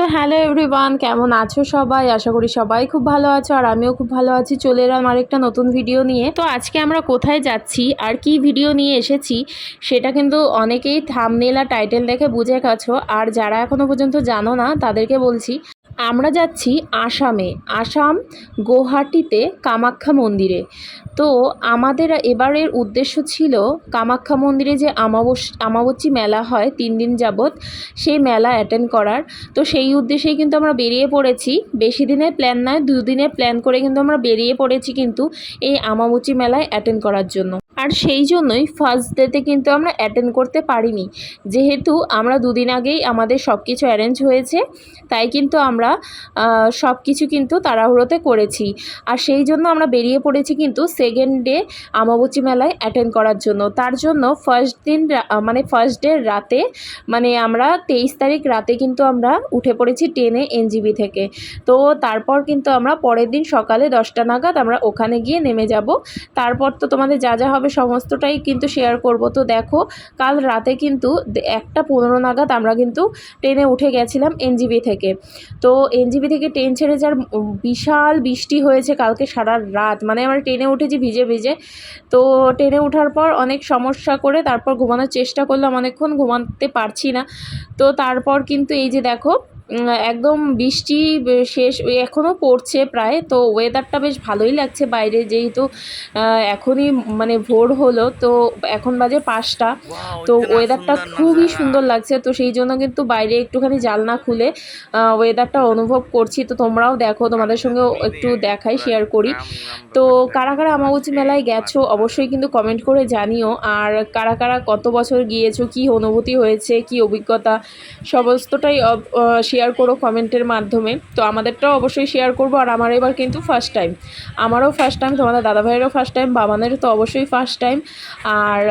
তো hello everyone, কেমন আছো সবাই? আশা করি সবাই খুব ভালো আছো আর আমিও খুব ভালো আছি। চলে এলাম আরেকটা নতুন ভিডিও নিয়ে। তো আজকে আমরা কোথায় যাচ্ছি আর কি ভিডিও নিয়ে এসেছি, সেটা কিন্তু অনেকেই থামনেল টাইটেল দেখে বুঝে গেছো। আর যারা এখনও পর্যন্ত জানো না, তাদেরকে বলছি আমরা যাচ্ছি আসামে। আসাম গুয়াহাটিতে কামাখ্যা মন্দিরে। তো আমাদের এবারের উদ্দেশ্য ছিল কামাখ্যা মন্দিরে যে আমাবস আমাবস্যী মেলা হয় তিন দিন যাবৎ, সেই মেলা অ্যাটেন্ড করার। তো সেই উদ্দেশ্যেই কিন্তু আমরা বেরিয়ে পড়েছি। বেশি দিনের প্ল্যান নয়, দুদিনের প্ল্যান করে কিন্তু আমরা বেরিয়ে পড়েছি কিন্তু এই আমাবস্যী মেলায় অ্যাটেন্ড করার জন্য। আর সেই জন্যই ফার্স্ট ডেতে কিন্তু আমরা অ্যাটেন্ড করতে পারিনি। যেহেতু আমরা দুদিন আগেই আমাদের সব কিছু অ্যারেঞ্জ হয়েছে, তাই কিন্তু আমরা সব কিছু কিন্তু তাড়াহুড়োতে করেছি। আর সেই জন্য আমরা বেরিয়ে পড়েছি কিন্তু সেকেন্ড ডে আমাবস্যী মেলায় অ্যাটেন্ড করার জন্য। তার জন্য ফার্স্ট দিন মানে ফার্স্ট ডে রাতে মানে আমরা তেইশ তারিখ রাতে কিন্তু আমরা উঠে পড়েছি ট্রেনে এনজিবি থেকে। তো তারপর কিন্তু আমরা পরের দিন সকালে দশটা নাগাদ আমরা ওখানে গিয়ে নেমে যাব। তারপর তো তোমাদের যা যা হবে সমস্তটাই কিন্তু শেয়ার করব। তো দেখো, কাল রাতে কিন্তু একটা পনেরো নাগাদ আমরা কিন্তু ট্রেনে উঠে গেছিলাম এনজিবি থেকে। তো এনজিবি থেকে ট্রেন ছেড়ে যার বিশাল বৃষ্টি হয়েছে কালকে সারা রাত। মানে আমরা ট্রেনে উঠেছি ভিজে ভিজে। তো ট্রেনে ওঠার পর অনেক সমস্যা করে তারপর ঘুমানোর চেষ্টা করলাম, অনেকক্ষণ ঘুমাতে পারছি না। তো তারপর কিন্তু এই যে দেখো একদম বৃষ্টি শেষ এখনও পড়ছে প্রায় তো ওয়েদারটা বেশ ভালোই লাগছে বাইরে যেহেতু এখনই মানে ভোর হলো তো এখন বাজে পাঁচটা তো ওয়েদারটা খুবই সুন্দর লাগছে তো সেই জন্য কিন্তু বাইরে একটুখানি জালনা খুলে ওয়েদারটা অনুভব করছি তো তোমরাও দেখো তোমাদের সঙ্গেও একটু দেখাই শেয়ার করি। তো কারা কারা আমাবুচি মেলায় গেছো অবশ্যই কিন্তু কমেন্ট করে জানিও আর কারা কারা কত বছর গিয়েছো কি অনুভূতি হয়েছে কি অভিজ্ঞতা সমস্তটাই শেয়ার করো কমেন্টের মাধ্যমে। তো আমাদেরটাও অবশ্যই শেয়ার করব আর আমার এবার কিন্তু ফার্স্ট টাইম আমারও ফার্স্ট টাইম তোমাদের দাদাভাইয়েরও ফার্স্ট টাইম বাবানেরও তো অবশ্যই ফার্স্ট টাইম আর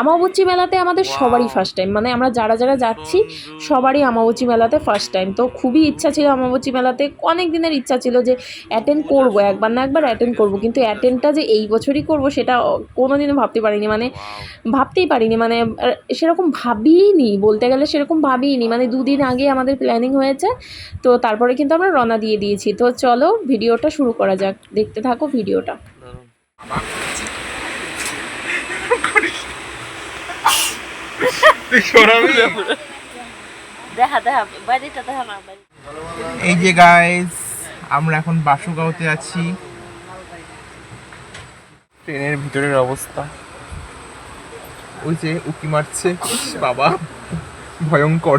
আমাবুচি মেলাতে আমাদের সবারই ফার্স্ট টাইম মানে আমরা যারা যারা যাচ্ছি সবারই আমাবুচি মেলাতে ফার্স্ট টাইম তো খুবই ইচ্ছা ছিল আমাবুচি মেলাতে অনেক দিনের ইচ্ছা ছিল যে অ্যাটেন্ড করব একবার না একবার অ্যাটেন্ড করব। কিন্তু অ্যাটেন্ডটা যে এই বছরই করব সেটা কোনো দিনও ভাবতে পারিনি। মানে ভাবতেই পারিনি। মানে সেরকম ভাবিনি বলতে গেলে সেরকম ভাবিনি মানে দুদিন আগে আমাদের প্ল্যানিং হয়েছে। তো তারপরে কিন্তু আমরা রওনা দিয়ে দিয়েছি। তো চলো ভিডিওটা শুরু করা যাক। দেখতে থাকো ভিডিওটা। এই যে গাইস আমরা এখন বাসুগাঁওতে আছি। ট্রেনের ভিতরের অবস্থা। ওই যে উকি মারছে বাবা। ভয়ঙ্কর।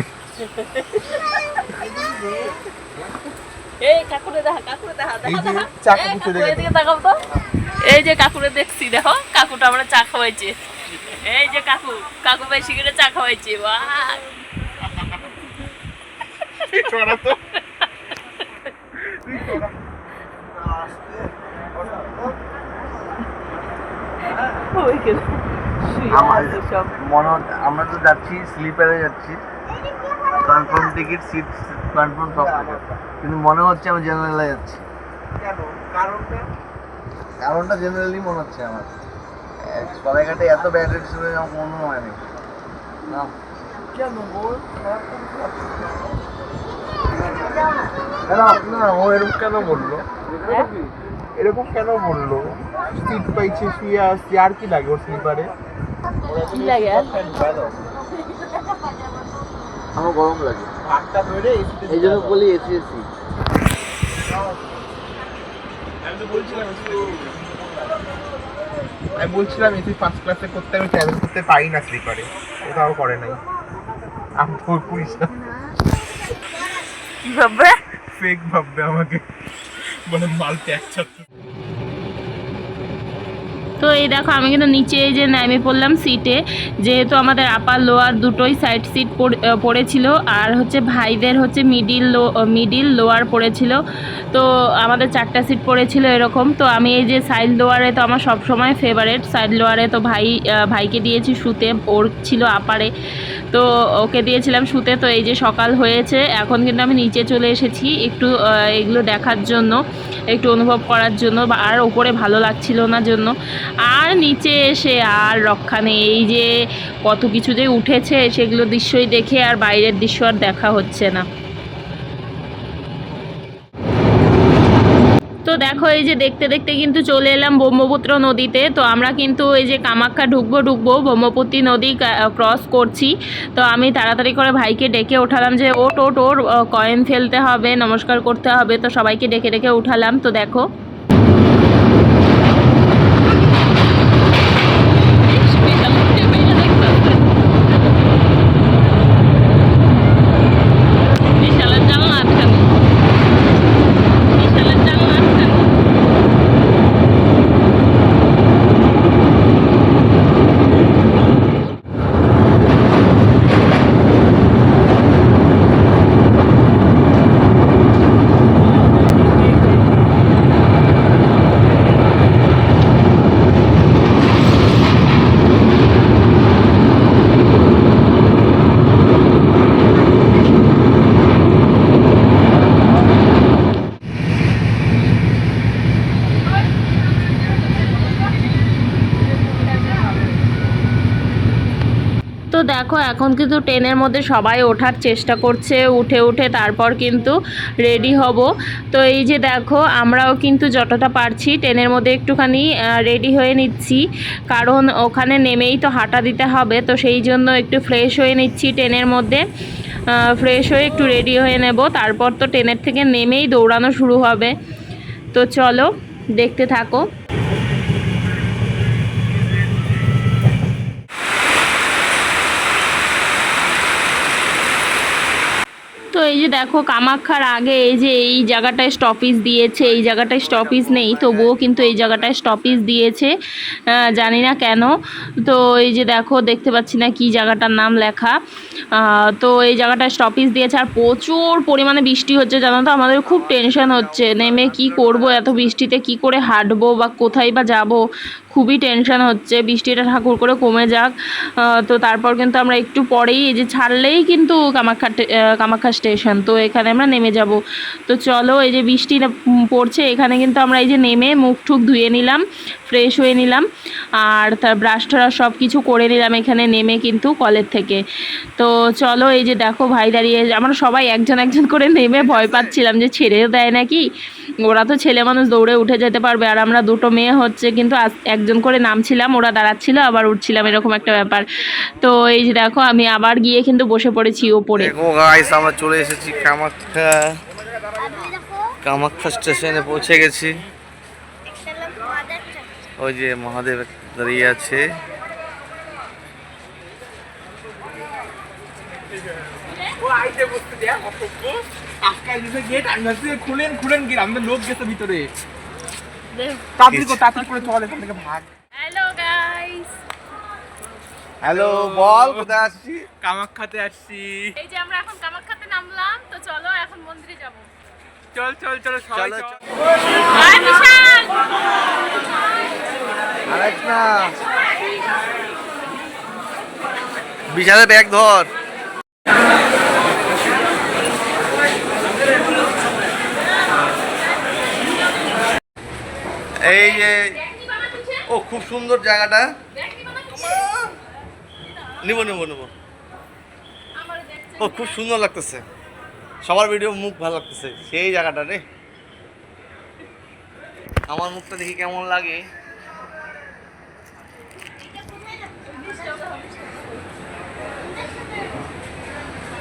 এই যে কাকুরে দেখছি দেখো কাকুটা আমরা চা খাওয়াইছে। এই যে কাকু কাকু বেশি করে চা খাওয়াইছে মনে আমরা তো যাচ্ছি স্লিপারে যাচ্ছি। কনফার্ম টিকিট সিট সব কিছু। কিন্তু মনে হচ্ছে আমি জেনারেলে যাচ্ছি। কারণটা? জেনারেলি মনে হচ্ছে আমার। সবাইঘাটে এত ব্যাড রেট ছিল আমার মনে হয়নি না। না ও এরকম কেন বলল? এরকম কেন বলল? সিট পাইছে শুয়ে আসছি আর কি লাগে ওর স্লিপারে? আমার গরম লাগে। এই জন্য বলি এসি এসি আমি বলছিলাম এসি ফার্স্ট ক্লাসে করতে আমি ট্রাভেল করতে পারি না স্লিপারে ওটাও করে নাই। আমি তোর পুলিশ না। কি ভাববে? ফেক ভাববে আমাকে। বলে মাল ট্যাক্স ছাত্র তো এই দেখো, আমি কিন্তু নিচে যে নেমে পড়লাম সিটে যেহেতু আমাদের আপার লোয়ার দুটোই সাইড সিট পড়েছিল, আর হচ্ছে ভাইদের হচ্ছে মিডিল লো মিডিল লোয়ার পড়েছিল, তো আমাদের চারটা সিট পড়েছিল এরকম, তো আমি এই যে সাইড লোয়ারে তো আমার সব সময় ফেভারেট সাইড লোয়ারে তো ভাই ভাইকে দিয়েছি শুতে, ওর ছিল আপারে তো ওকে দিয়েছিলাম শুতে, তো এই যে সকাল হয়েছে, এখন কিন্তু আমি নিচে চলে এসেছি, একটু এগুলো দেখার জন্য, একটু অনুভব করার জন্য আর ওপরে ভালো লাগছিল না জন্য আর নিচে এসে আর রক্ষা নেই। এই যে কত কিছু যে উঠেছে, সেগুলো দৃশ্যই দেখে আর বাইরের দৃশ্য আর দেখা হচ্ছে না। তো দেখো, এই যে দেখতে দেখতে কিন্তু চলে এলাম ব্রহ্মপুত্র নদীতে। তো আমরা কিন্তু এই যে কামাখ্যা ঢুকবো ঢুকবো ব্রহ্মপুত্রী নদী ক্রস করছি। তো আমি তাড়াতাড়ি করে ভাইকে ডেকে ওঠালাম যে ওট ওট ওর কয়েন ফেলতে হবে, নমস্কার করতে হবে। তো সবাইকে ডেকে ডেকে উঠালাম। তো দেখো দেখো, এখন কিন্তু ট্রেনের মধ্যে সবাই ওঠার চেষ্টা করছে, উঠে উঠে তারপর কিন্তু রেডি হব। তো এই যে দেখো, আমরাও কিন্তু যতটা পারছি ট্রেনের মধ্যে একটুখানি রেডি হয়ে নিচ্ছি। কারণ ওখানে নেমেই তো হাঁটা দিতে হবে, তো সেই জন্য একটু ফ্রেশ হয়ে নিচ্ছি ট্রেনের মধ্যে। ফ্রেশ হয়ে একটু রেডি হয়ে নেব, তারপর তো ট্রেনের থেকে নেমেই দৌড়ানো শুরু হবে। তো চলো, দেখতে থাকো। এই যে দেখো কামাখ্যার আগে এই যে এই জায়গাটায় স্টপিস দিয়েছে, এই জায়গাটায় স্টপিস নেই, তবুও কিন্তু এই জায়গাটায় স্টপিস দিয়েছে জানি না কেন। তো এই যে দেখো, দেখতে পাচ্ছি না কি জায়গাটার নাম লেখা। তো এই জায়গাটায় স্টপিস দিয়েছে, আর প্রচুর পরিমাণে বৃষ্টি হচ্ছে, জানো তো? আমাদের খুব টেনশন হচ্ছে। নেমে কি করব, এত বৃষ্টিতে কি করে হাঁটবো বা কোথায় বা যাব? খুবই টেনশন হচ্ছে, বৃষ্টিটা ঠাকুর করে কমে যাক। তো তারপর কিন্তু আমরা একটু পরেই এই যে ছাড়লেই কিন্তু কামাখ্যা কামাখ্যা স্টেশন তো এখানে আমরা নেমে যাব। তো চলো, এই যে বৃষ্টি পড়ছে, এখানে কিন্তু আমরা এই যে নেমে মুখ ঠুক ধুয়ে নিলাম ফ্রেশ হয়ে নিলাম, আর তার ব্রাশ ট্রাশ সব কিছু করে নিলাম এখানে নেমে কিন্তু কলের থেকে। তো চলো, এই যে দেখো, ভাই দাঁড়িয়ে, আমরা সবাই একজন একজন করে নেমে ভয় পাচ্ছিলাম যে ছেড়েও দেয় নাকি? ওরা তো ছেলে মানুষ দৌড়ে উঠে যেতে পারবে, আর আমরা দুটো মেয়ে হচ্ছে কিন্তু একজন করে নামছিলাম, ওরা দাঁড়াচ্ছিল, আবার উঠছিলাম, এরকম একটা ব্যাপার। তো এই যে দেখো, আমি আবার গিয়ে কিন্তু বসে পড়েছি ওপরে। আমরা চলে এসেছি কামাখ্যা। কামাখ্যা স্টেশনে পৌঁছে গেছি। ওই যে মহাদেব দাঁড়িয়ে আছে। ও আইতে বসতে দেয়া অপক্ষ আজকাল যে গেট আমি ভাবছি খুলেন খুলেন গেট আমাদের লোক গেছে ভিতরে। তাড়াতাড়ি করে তাড়াতাড়ি করে চল এখান থেকে ভাগ। হ্যালো গাইস হ্যালো বল কোথায় আসছি কামাখ্যাতে আসছি। এই যে আমরা এখন কামাখ্যাতে নামলাম তো চলো এখন মন্দিরে যাব। চল চল চল সবাই চলো, চল। হাই বিশাল! আরেক না বিশালের ব্যাগ ধর। এই যে ও খুব সুন্দর জায়গাটা। নিব নিব নিব ও খুব সুন্দর লাগতেছে। সবার ভিডিও মুখ ভালো লাগতেছে। সেই জায়গাটা রে। আমার মুখটা দেখি কেমন লাগে।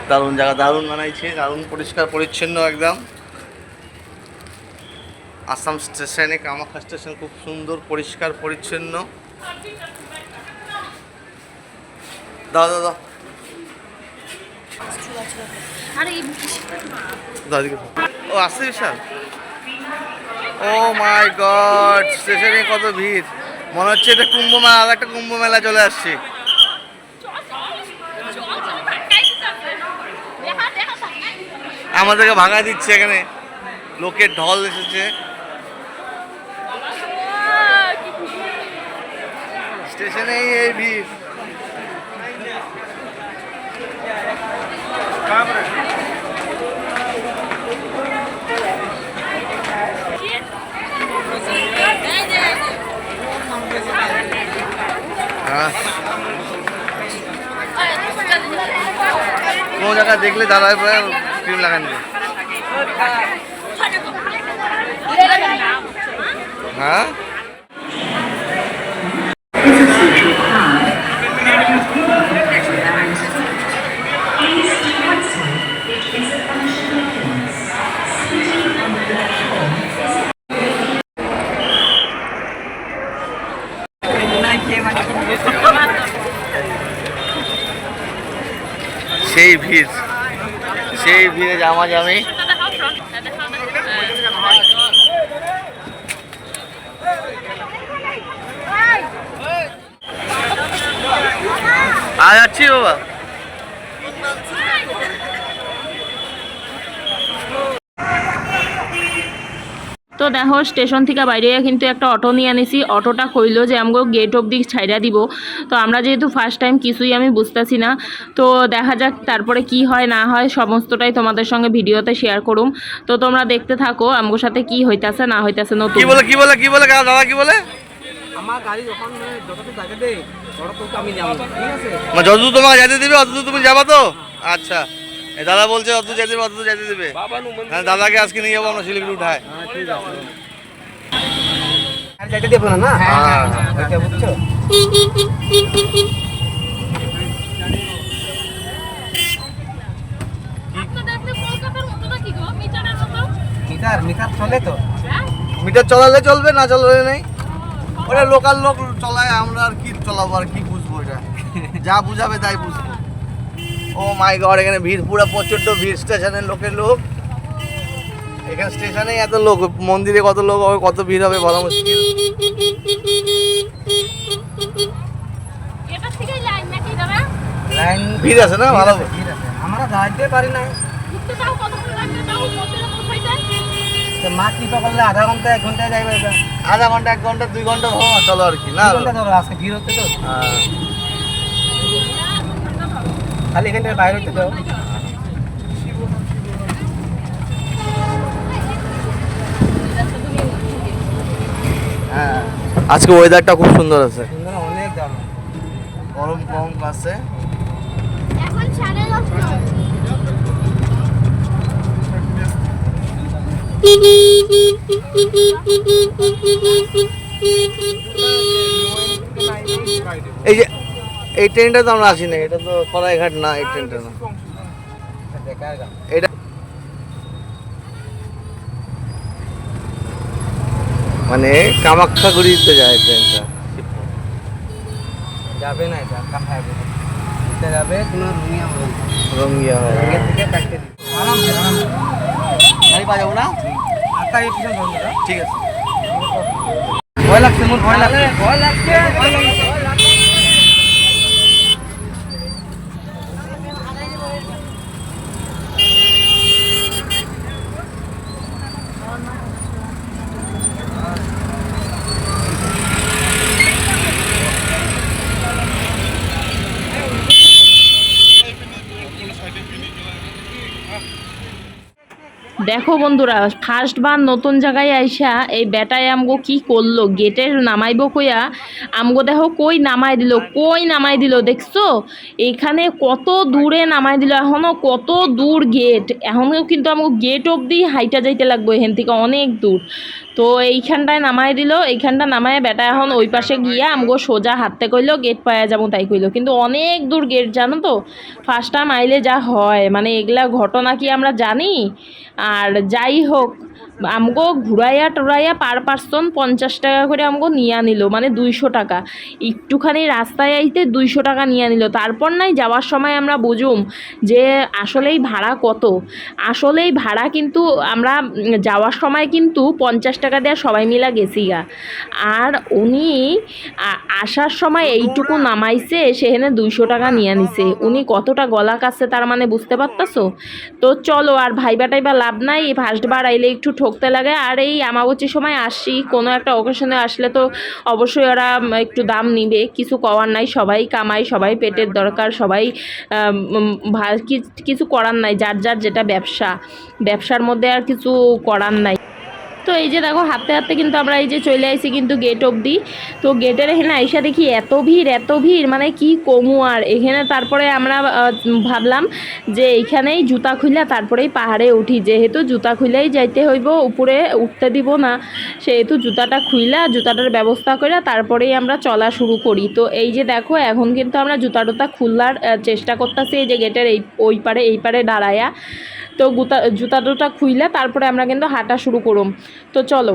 দারুণ জায়গা দারুণ বানাইছে দারুণ পরিষ্কার পরিচ্ছন্ন একদম। আসাম স্টেশনে কামাখ্যা স্টেশন খুব সুন্দর পরিষ্কার পরিচ্ছন্ন। এদিকে দাও। ও আসছে বিশাল। ও মাই গড স্টেশনে কত ভিড়। মনে হচ্ছে এটা কুম্ভ মেলা আর একটা কুম্ভ মেলা চলে আসছে। আমাদেরকে ভাঙা দিচ্ছে এখানে। লোকের ঢল এসেছে। স্টেশনে এই ভিড় হ্যাঁ। কোনো জায়গায় দেখলে দাদার পরে ক্রিম লাগান হ্যাঁ? জামা জামি আজ যাচ্ছি বাবা। তো দেখো স্টেশন থেকে বাইরে কিন্তু একটা অটো নিয়ে আনিছি অটোটা কইলো যে আমগো গেট অব্দি ছাইড়া দিব। তো আমরা যেহেতু ফার্স্ট টাইম কিছুই আমি বুঝতেছি না। তো দেখা যাক তারপরে কি হয় না হয় সমস্তটাই তোমাদের সঙ্গে ভিডিওতে শেয়ার করুম। তো তোমরা দেখতে থাকো আমগোর সাথে কি হইতাছে না হইতাছে নতুন। কি বলে কি বলে কি বলে দাদা কি বলে? আমার গাড়ি যখন যতটুকু জায়গা দেয় আমি যাব ঠিক আছে? মানে যতদূর তোমাকে যেতে দিবে অতদূর তুমি যাবা তো? আচ্ছা। দাদা বলছে অত যেতে দেবে অত যেতে দেবে। হ্যাঁ দাদাকে আজকে নিয়ে যাব আমরা শিলিগুড়ি উঠায়। দেবো না না হ্যাঁ। এটা বুঝছ মিটার মিটার চলে তো মিটার চলালে চলবে না চলালে নেই। ওটা লোকাল লোক চলায় আমরা আর কি চলাবো আর কি বুঝব এটা? যা বুঝাবে তাই বুঝব। ও মাই গড এখানে ভিড় পুরো প্রচণ্ড ভিড় স্টেশনের লোকের লোক। এখানে স্টেশনে এত লোক মন্দিরে কত লোক হবে কত ভিড় হবে বলা মুশকিল। লাইন ভিড় আছে না ভালো? ভিড় আছে আমরা যাইতে পারি না। তো মা কি করলে আধা ঘণ্টা এক ঘন্টায় যাইবে এটা আধা ঘণ্টা এক ঘণ্টা দুই ঘণ্টা হওয়া চলো আর কি না? ঘণ্টা ধরো আজকে ভিড় হচ্ছে তো। হ্যাঁ। খালি এখান থেকে বাইরে হচ্ছে তো হ্যাঁ। আজকে ওয়েদারটা খুব সুন্দর আছে। অনেক দাম গরম কম আছে এই যে এই ট্রেনটা তো আমরা আসি না এটা তো সরাইঘাট না এই ট্রেনটা না। এটা মানে কামাখ্যাগুড়িতে যায় ট্রেনটা। যাবে না এটা যাবে যাবে তোমার রুমিয়া বলবে রঙ্গিয়া রুমিয়া থেকে কাটতে আরামসে আরামসে গাড়ি পাওয়া যাব না আটটা এই পিছন ঠিক আছে। ভয় লাগছে মোর ভয় লাগছে। ভয় লাগছে ভয় লাগছে দেখো বন্ধুরা ফার্স্টবার নতুন জায়গায় আইসা এই বেটায় আমগো কি করল? গেটের নামাইব কইয়া আমগো দেখো কই নামাই দিল? কই নামাই দিল দেখছ? এখানে কত দূরে নামাই দিল এখনও কত দূর গেট এখনও কিন্তু আমগো গেট অবধি হাইটা যাইতে লাগবো এখান থেকে অনেক দূর। তো এইখানটায় নামাই দিল, এইখানটা নামায় বেটা এখন ওই পাশে গিয়ে আমগো সোজা হাঁটতে কইলো গেট পায়া যাব তাই কইলো। কিন্তু অনেক দূর গেট জানো তো? ফার্স্ট টাইম আইলে যা হয় মানে এগুলা ঘটনা কি আমরা জানি? আর যাই হোক আমগো ঘুরাইয়া টুরাইয়া পার পার্সন পঞ্চাশ টাকা করে আমগো নিয়ে নিল মানে দুইশো টাকা। একটুখানি রাস্তায় আইতে দুইশো টাকা নিয়ে নিল। তারপর নাই যাওয়ার সময় আমরা বুঝুম যে আসলেই ভাড়া কত। আসলেই ভাড়া কিন্তু আমরা যাওয়ার সময় কিন্তু পঞ্চাশ টাকা দেওয়া সবাই মিলা গেছি গা আর উনি আসার সময় এইটুকু নামাইছে সেখানে দুইশো টাকা নিয়ে নিছে। উনি কতটা গলা কাছে তার মানে বুঝতে পারতাছো? তো চলো আর ভাইবা টাইবা লাভ নাই ফার্স্টবার আইলে একটু ঠকতে লাগে। আর এই আমাবচির সময় আসি, কোনো একটা অকেশনে আসলে তো অবশ্যই ওরা একটু দাম নিবে। কিছু করার নাই, সবাই কামাই সবাই পেটের দরকার, সবাই কিছু করার নাই, যার যার যেটা ব্যবসা। ব্যবসার মধ্যে আর কিছু করার নাই। তো এই যে দেখো, হাঁটতে হাঁটতে কিন্তু আমরা এই যে চলে আইছি কিন্তু গেট অবধি। তো গেটের এখানে আইসা দেখি এত ভিড় এত ভিড় মানে কি কমু আর। এখানে তারপরে আমরা ভাবলাম যে এইখানেই জুতা খুইলা তারপরেই পাহাড়ে উঠি। যেহেতু জুতা খুইলাই যাইতে হইব, উপরে উঠতে দিব না। সেহেতু জুতাটা খুইলা, জুতাটার ব্যবস্থা করে তারপরেই আমরা চলা শুরু করি। তো এই যে দেখো, এখন কিন্তু আমরা জুতা টুতা খুললার চেষ্টা করতেছি এই যে গেটের এই, ওই পারে, এই পারে দাঁড়ায়া। তো গুতা জুতা দুটা খুইলা তারপরে আমরা কিন্তু হাঁটা শুরু করুম। তো চলো।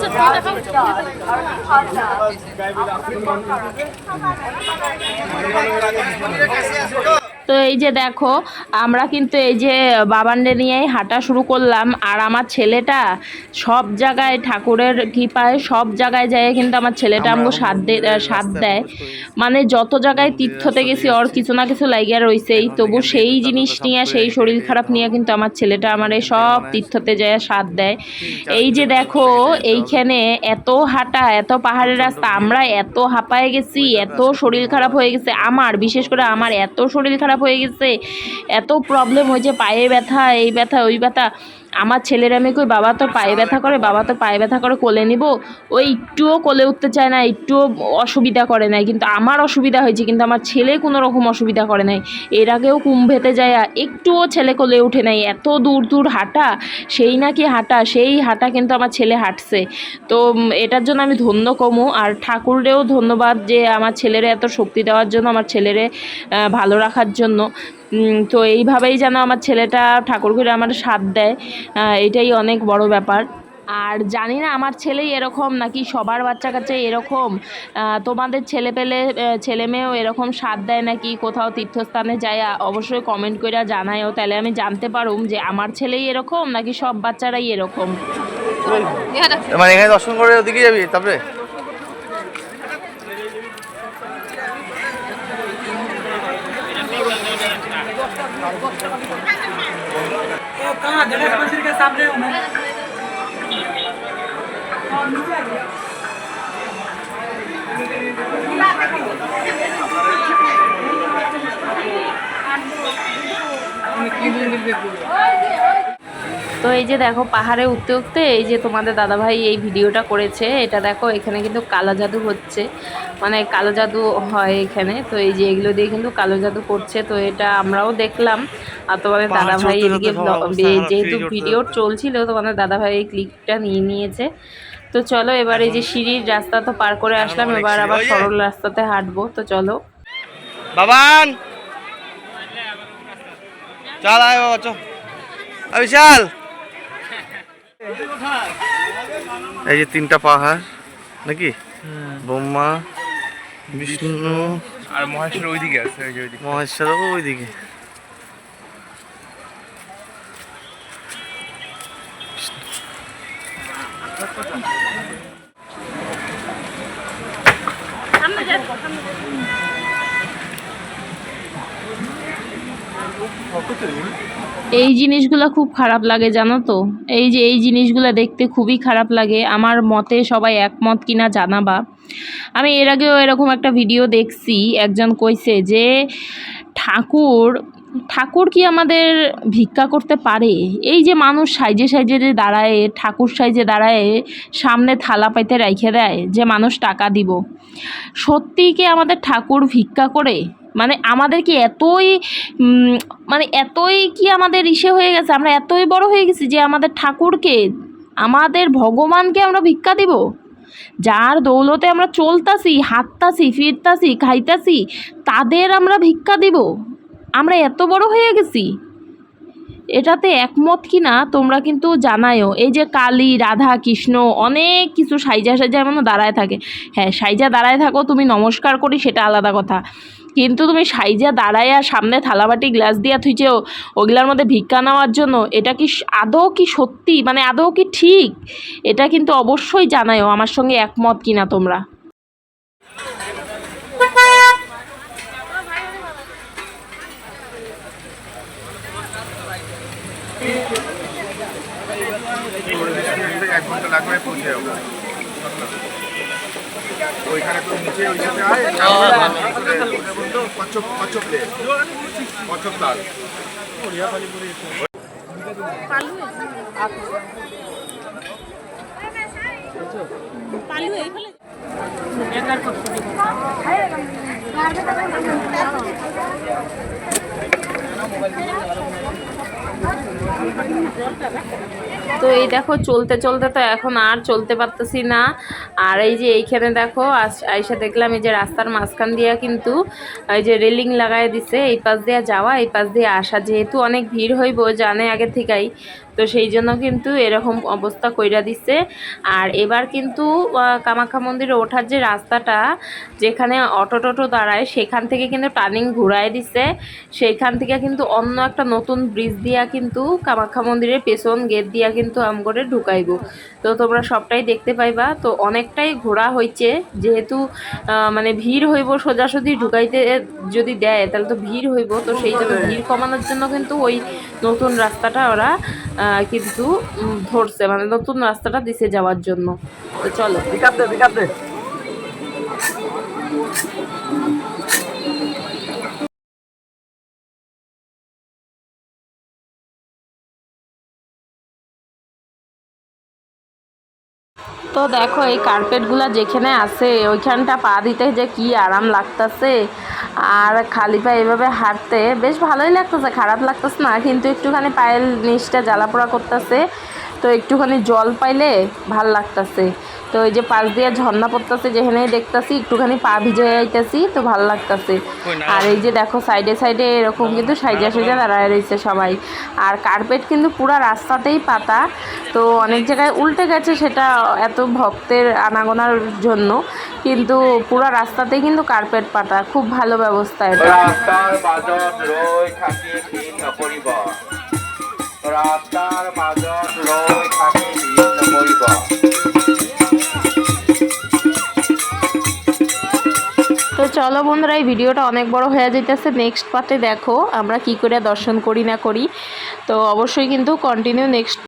这他的方式是。তো এই যে দেখো আমরা কিন্তু এই যে বাবানডে নিয়েই হাঁটা শুরু করলাম আর আমার ছেলেটা সব জায়গায় ঠাকুরের কৃপায় সব জায়গায় যায় কিন্তু আমার ছেলেটা আমাকে সাথ দে- সাথ দেয়। মানে যত জায়গায় তীর্থতে গেছি ওর কিছু না কিছু লাইগিয়া রইছেই তবু সেই জিনিস নিয়ে সেই শরীর খারাপ নিয়ে কিন্তু আমার ছেলেটা আমার এই সব তীর্থতে যায় সাথ দেয়। এই যে দেখো এইখানে এত হাঁটা এত পাহাড়ের রাস্তা আমরা এত হাঁপায়ে গেছি এত শরীর খারাপ হয়ে গেছে। আমার বিশেষ করে আমার এত শরীর খারাপ হয়ে গেছে। এত প্রবলেম হয়েছে পায়ে ব্যথা এই ব্যথা ওই ব্যথা। আমার ছেলের আমি কই, বাবা তো পায়ে ব্যথা করে, বাবা তো পায়ে ব্যথা করে কোলে নিব। ওই একটুও কোলে উঠতে চায় না, একটুও অসুবিধা করে নাই। কিন্তু আমার অসুবিধা হয়েছে, কিন্তু আমার ছেলে কোনো রকম অসুবিধা করে নাই। এর আগেও কুম্ভেতে যায় একটুও ছেলে কোলে উঠে নাই। এত দূর দূর হাঁটা, সেই নাকি হাঁটা, সেই হাঁটা কিন্তু আমার ছেলে হাঁটছে। তো এটার জন্য আমি ধন্য কমু। আর ঠাকুরেও ধন্যবাদ যে আমার ছেলেরে এত শক্তি দেওয়ার জন্য, আমার ছেলেরে ভালো রাখার জন্য। তো এইভাবেই যেন আমার ছেলেটা ঠাকুর করে আমার সাথ দেয় এটাই অনেক বড় ব্যাপার। আর জানি না, আমার ছেলেই এরকম নাকি সবার বাচ্চা কাচ্চাই এরকম? তোমাদের ছেলে পেলে ছেলে মেয়েও এরকম সাথ দেয় নাকি? কোথাও তীর্থস্থানে যায় অবশ্যই কমেন্ট করে জানায়ও। তাহলে আমি জানতে পারুম যে আমার ছেলেই এরকম নাকি সব বাচ্চারাই এরকম? মানে এখানে দর্শন করে ওদিকে যাবি তারপরে? गणेश मंदिर के सामने हूँ मैं তো এই যে দেখো পাহাড়ে উঠতে উঠতে এই যে তোমাদের দাদাভাই এই ভিডিওটা করেছে এটা দেখো এখানে কিন্তু কালো জাদু হচ্ছে মানে কালো জাদু হয় এখানে। তো এই যে এগুলো দিয়ে কিন্তু কালো জাদু করছে। তো এটা আমরাও দেখলাম। আর তোমাদের দাদাভাই এদিকে যেহেতু ভিডিও চলছিল তোমাদের দাদাভাই এই ক্লিপটা নিয়ে নিয়েছে। তো চলো এবার এই যে সিঁড়ির রাস্তা তো পার করে আসলাম। এবার আবার সরল রাস্তাতে হাঁটবো। তো চলো। বাবান! চল আয় বাবা চল। বিশাল এই যে তিনটা পাহাড় নাকি? ব্রহ্মা। বিষ্ণু আর মহেশ্বর ওইদিকে আছে ওই যে ওইদিকে। মহেশ্বর ওইদিকে। এই জিনিসগুলো খুব খারাপ লাগে, জানো তো? এই যে এই জিনিসগুলো দেখতে খুবই খারাপ লাগে। আমার মতে সবাই একমত কিনা জানাবা। আমি এর আগেও এরকম একটা ভিডিও দেখছি, একজন কইছে যে ঠাকুর ঠাকুর কি আমাদের ভিক্ষা করতে পারে? এই যে মানুষ সাইজে সাইজে যে দাঁড়ায়, ঠাকুর সাইজে দাঁড়ায়, সামনে থালা পাইতে রাইখে দেয় যে মানুষ টাকা দিব। সত্যি কি আমাদের ঠাকুর ভিক্ষা করে? মানে আমাদের কি এতই মানে এতই কি আমাদের ইসে হয়ে গেছে? আমরা এতই বড় হয়ে গেছি যে আমাদের ঠাকুরকে, আমাদের ভগবানকে আমরা ভিক্ষা দিব? যার দৌলতে আমরা চলতাছি, হাঁটতাছি, ফিরতাছি, খাইতাছি, তাদের আমরা ভিক্ষা দিব? আমরা এত বড় হয়ে গেছি? এটাতে একমত কি না তোমরা কিন্তু জানায়ও। এই যে কালী, রাধা, কৃষ্ণ, অনেক কিছু সাইজা সাইজা এমন দাঁড়ায় থাকে। হ্যাঁ সাইজা দাঁড়ায় থাকো, তুমি নমস্কার করি, সেটা আলাদা কথা। কিন্তু তুমি সাইজা আর সামনে থালাবাটি গ্লাস দিয়া থুইছেও ওগুলার মধ্যে ভিক্ষা নেওয়ার জন্য, এটা কি আদৌ কি সত্যি? মানে আদৌ কি ঠিক? এটা কিন্তু অবশ্যই জানায়ও, আমার সঙ্গে একমত কিনা তোমরা। এক ঘণ্টা লাগবে পৌঁছে ওইখানে একটু নিচে ওই সাথে আয়। কচ্ছপ কচ্ছপ লে কচ্ছপ তাল তো এই দেখো চলতে চলতে তো এখন আর চলতে পারতেছি না। আর এই যে এইখানে দেখো আইসা দেখলাম এই যে রাস্তার মাঝখান দিয়া কিন্তু, এই যে রেলিং লাগাই দিছে, এই পাশ দিয়ে যাওয়া, এই পাশ দিয়ে আসা। যেহেতু অনেক ভিড় হইব জানে আগে থেকেই তো সেই জন্য কিন্তু এরকম অবস্থা কইরা দিছে। আর এবার কিন্তু কামাখ্যা মন্দিরে ওঠার যে রাস্তাটা, যেখানে অটো টোটো দাঁড়ায়, সেখান থেকে কিন্তু টার্নিং ঘুরায় দিছে। সেইখান থেকে কিন্তু অন্য একটা নতুন ব্রিজ দিয়া কিন্তু কামাখ্যা মন্দিরের পেছন গেট দিয়া কিন্তু আমগরে ঢুকাইব। তো তোমরা সবটাই দেখতে পাইবা। তো অনেকটাই ঘোরা হয়েছে যেহেতু মানে ভিড় হইব, সোজাসুজি ঢুকাইতে যদি দেয়, তাহলে তো ভিড় হইব। তো সেই জন্য ভিড় কমানোর জন্য কিন্তু ওই নতুন রাস্তাটা ওরা কিন্তু ধরছে মানে নতুন রাস্তাটা দিছে যাওয়ার জন্য। তো চলো। তো দেখো এই কার্পেটগুলো যেখানে আছে, ওইখানটা পা দিতে যে কি আরাম লাগতেছে। আর খালি পা এভাবে হাঁটতে বেশ ভালোই লাগতেছে, খারাপ লাগতেছে না, কিন্তু একটুখানি পায়ের নিচটা জ্বালাপোড়া করতেছে। তো একটুখানি জল পাইলে ভালো লাগতেছে। তো ওই যে পাশ দিয়ে ঝর্ণা পড়তেছে যেখানে দেখতেছি একটুখানি পা ভিজে যাইতেছি তো ভালো লাগতেছে। আর এই যে দেখো সাইডে সাইডে এরকম কিন্তু সাইজা সাইজা দাঁড়ায় রয়েছে সবাই। আর কার্পেট কিন্তু পুরো রাস্তাতেই পাতা। তো অনেক জায়গায় উল্টে গেছে সেটা এত ভক্তের আনাগোনার জন্য। কিন্তু পুরো রাস্তাতেই কিন্তু কার্পেট পাতা। খুব ভালো ব্যবস্থা এটা। তো চলো বন্ধুরা, এই ভিডিওটা অনেক বড় হয়ে যেতেছে। নেক্সট পার্টে দেখো আমরা কি করে দর্শন করি না করি। তো অবশ্যই কিন্তু কন্টিনিউ নেক্সট